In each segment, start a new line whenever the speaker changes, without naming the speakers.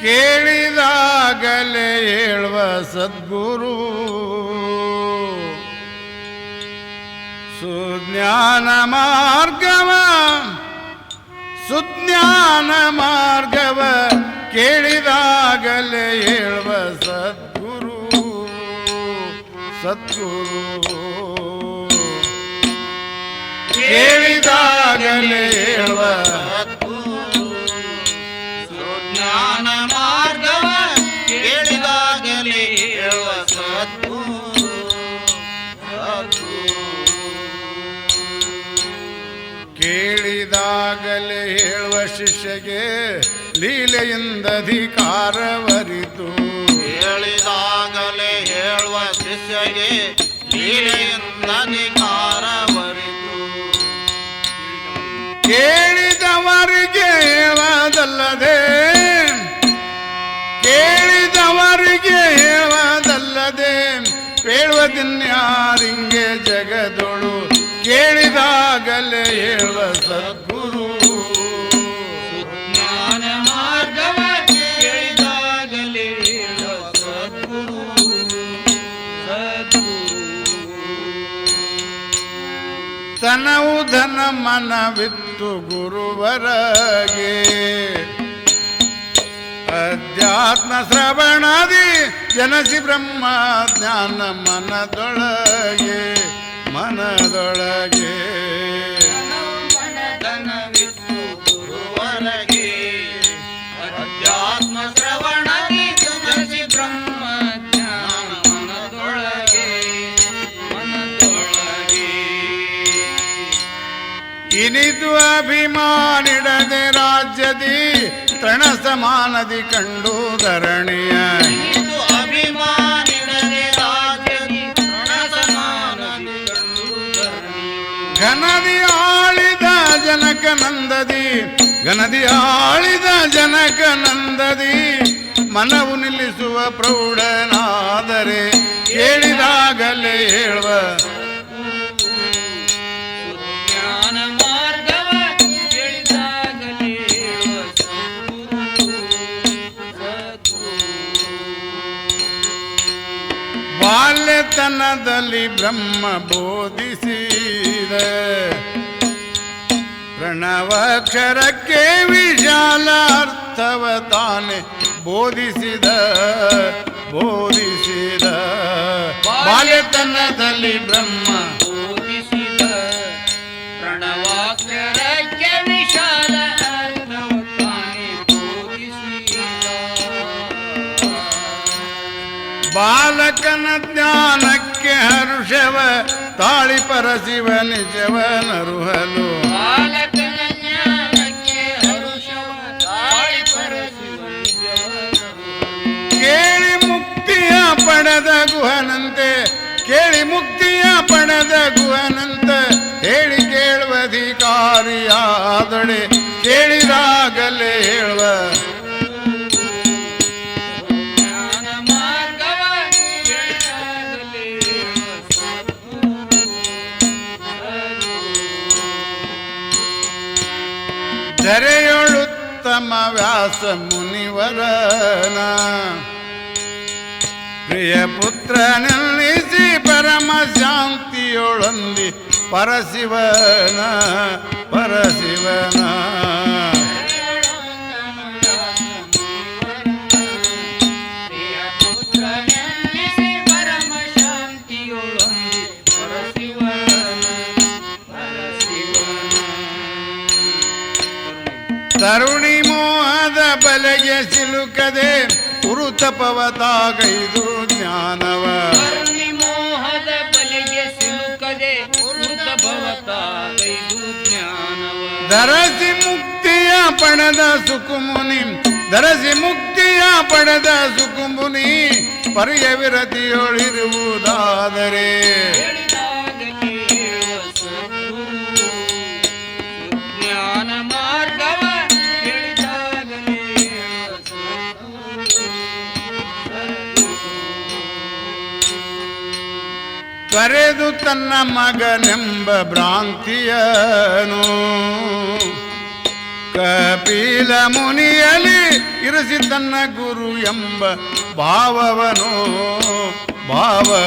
ಕೇಳಿದಾಗಲೇ ಹೇಳುವ ಸದ್ಗುರು. ಸುಜ್ಞಾನ ಮಾರ್ಗವ ಸುಜ್ಞಾನ ಮಾರ್ಗವ ಕೇಳಿದಾಗಲೇ ಹೇಳುವ ಸದ್ಗುರು. ಸದ್ಗುರು. ಕೇಳಿದಾಗಲೇ ಹೇಳುವ
ಕೇಳಿದಾಗಲೇ ಹೇಳುವ
ಶಿಷ್ಯಗೆ ಲೀಲೆಯಿಂದ ಅಧಿಕಾರವರಿತು.
ಹೇಳಿದಾಗಲೇ ಹೇಳುವ ಶಿಷ್ಯಗೆ ಲೀಲೆಯಿಂದ ಅಧಿಕಾರವರಿತು.
ಕೇಳಿದವರಿಗೆ ಹೇಳದಲ್ಲದೆ ಕೇಳಿದವರಿಗೆ ಹೇಳುವುದಲ್ಲದೆ ಹೇಳುವುದಿನ್ಯಾರಿಂಗೆ ಸದ್ಗುರು.
ಜ್ಞಾನ ಮಾರ್ಗವ ಕೇಳಿದಾಗಲೇ ಸದ್ಗುರು. ಸದ್ಗುರು.
ತನವು ಧನ ಮನವಿತ್ತು ಗುರುವರಗೆ. ಅಧ್ಯಾತ್ಮ ಶ್ರವಣಾದಿ ಜನಸಿ ಬ್ರಹ್ಮ ಜ್ಞಾನ ಮನದೊಳಗೆ ಮನದೊಳಗೆ. ಇನಿದು ಅಭಿಮಾನಿಡದೆ ರಾಜ್ಯದಿ ತೃಣ ಸಮಾನದಿ ಕಂಡು ಧರಣಿಯ. ಘನದಿ ಆಳಿದ ಜನಕ ನಂದದಿ ಘನದಿ ಆಳಿದ ಜನಕ ನಂದದಿ ಮನವು ನಿಲ್ಲಿಸುವ ಪ್ರೌಢನಾದರೆ ಹೇಳಿದಾಗಲೇ ಹೇಳುವ ಬಾಲ್ಯತನದಲ್ಲಿ ಬ್ರಹ್ಮ ಬೋಧಿಸಿದ. ಪ್ರಣವಾಕ್ಷರಕ್ಕೆ ವಿಶಾಲ ಅರ್ಥವ ತಾನೆ ಬೋಧಿಸಿದ ಬೋಧಿಸಿದ. ಬಾಲ್ಯತನದಲ್ಲಿ ಬ್ರಹ್ಮ
ಬೋಧಿಸಿದ. ವಿಶಾಲ
ಬಾಲಕನ ಹರುಷವ ತಾಳಿ ಪರಸಿವ
ಜೀವ ನಿಜವನ ರುಹಲು.
ಕೇಳಿ ಮುಕ್ತಿಯ ಪಡೆದ ಗುಹನಂತೆ ಕೇಳಿ ಮುಕ್ತಿಯ ಪಡೆದ ಗುಹನಂತ ಹೇಳಿ ಕೇಳುವಧಿಕಾರಿಯಾದೊಡೆ ಕೇಳಿದಾಗಲೇ ಹೇಳುವ ಧರೆಯೊಳುತ್ತಮ ವ್ಯಾಸ ಮುನಿವರನ. ಪ್ರಿಯ ಪುತ್ರ ನಿಲ್ಲಿಸಿ ಪರಮ ಶಾಂತಿಯೊಳಂದಿ ಪರಶಿವನ ಪರಶಿವನ ಉರುತಪವತಾಗೈದು ಜ್ಞಾನವ.
ಮೋಹದ ಬಲಿಗೆ ಸಿಲುಕದೆ ಭವತಾಗೈದು ಜ್ಞಾನವ.
ಧರಸಿ ಮುಕ್ತಿಯ ಪಣದ ಸುಕುಮುನಿ ಧರಸಿ ಮುಕ್ತಿಯ ಪಡೆದ ಸುಕುಮುನಿ ಪರಿಯ ವಿರತಿಯೊಳಿರುವುದಾದರೆ. ಕರೆದು ತನ್ನ ಮಗನೆಂಬ ಭ್ರಾಂತಿಯನು. ಕಪಿಲ ಮುನಿಯಲಿ ಇರಿಸಿ ತನ್ನ ಗುರು ಎಂಬ ಭಾವವನು. ಭಾವವನು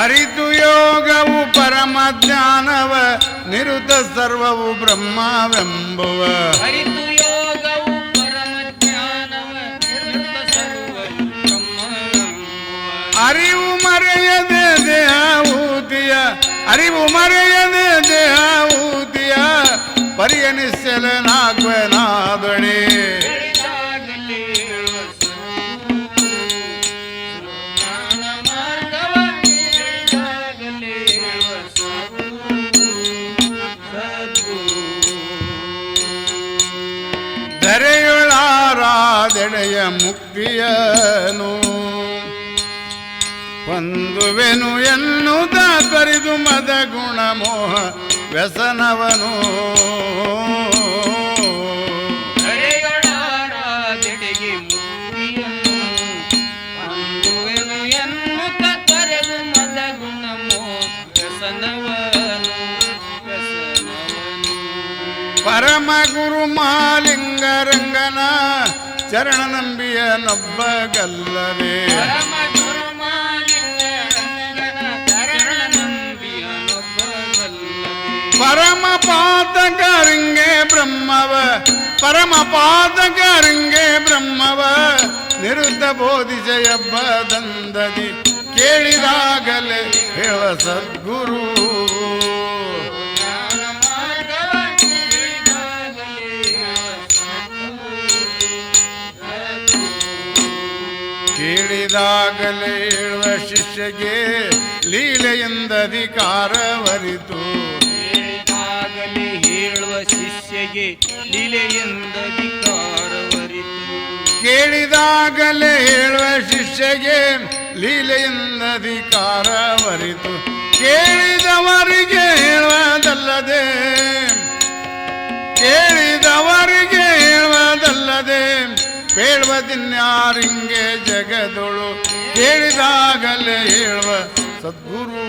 ಅರಿತು ಯೋಗವು ಪರಮ ಜ್ಞಾನವ ನಿರುತ ಸರ್ವವು ಬ್ರಹ್ಮವೆಂಬುವ
ಅರಿತು ಯೋಗವು ಪರಮ ಜ್ಞಾನವ ನಿರುತ ಸರ್ವವು.
ಅರಿವು ಮರೆಯದೆ ದೇಹೂತಿಯ ಅರಿವು ಮರೆಯದೆ ದೇಹೂತಿಯ ಪರಿಯನಿಸಲನಾಗ್ವನಾದೊಡೆ ಧರೆಯೊಳಾರಾದೆಡೆಯ ಮುಕ್ತಿಯನು ಹೊಂದುವೆನು ಎನ್ನುತ್ತ ತೊರೆದು ಮದ ಗುಣ ಮೋಹ ವ್ಯಸನವನು
ಧರೆಯೊಳಾರಾದೆಡೆಗೆ ಮುಕ್ತಿಯನ್ನು ಹೊಂದುವೆನು
ರಂಗನ ಚರಣ ನಂಬಿಯ ನೊಬ್ಬಗಲ್ಲವೇ
ಪರಮ ಗುರುಮಾಲಿಂಗ ರಂಗನ ಚರಣ ನಂಬಿಯನೊಬ್ಬಗಲ್ಲವೇ.
ಪರಮ ಪಾತಕರಿಂಗೆ ಬ್ರಹ್ಮವ ಪರಮ ಪಾತಕರಿಂಗೆ ಬ್ರಹ್ಮವ ನಿರುದ್ಧ ಬೋಧಿಸೆಯಬ್ಬದಂದದಿ ಕೇಳಿದಾಗಲೇ ಹೇಳುವ ಶಿಷ್ಯಗೆ ಲೀಲೆಯಿಂದಧಿಕಾರವರಿತು
ಕೇಳಿದಾಗಲೇ ಹೇಳುವ ಶಿಷ್ಯಗೆ ಲೀಲೆಯಿಂದ ಅಧಿಕಾರವರಿತು
ಕೇಳಿದಾಗಲೇ ಹೇಳುವ ಶಿಷ್ಯಗೆ ಲೀಲೆಯಿಂದಧಿಕಾರವರಿತು ಕೇಳಿದವರಿಗೆ ಹೇಳುವುದಲ್ಲದೆ ಕೇಳಿದವರಿಗೆ ಹೇಳುವುದಲ್ಲದೆ ಬೇಡುವುದಿನ್ಯಾರಿಂಗೆ ಜಗದೊಳು ಕೇಳಿದಾಗಲೇ ಹೇಳುವ ಸದ್ಗುರು.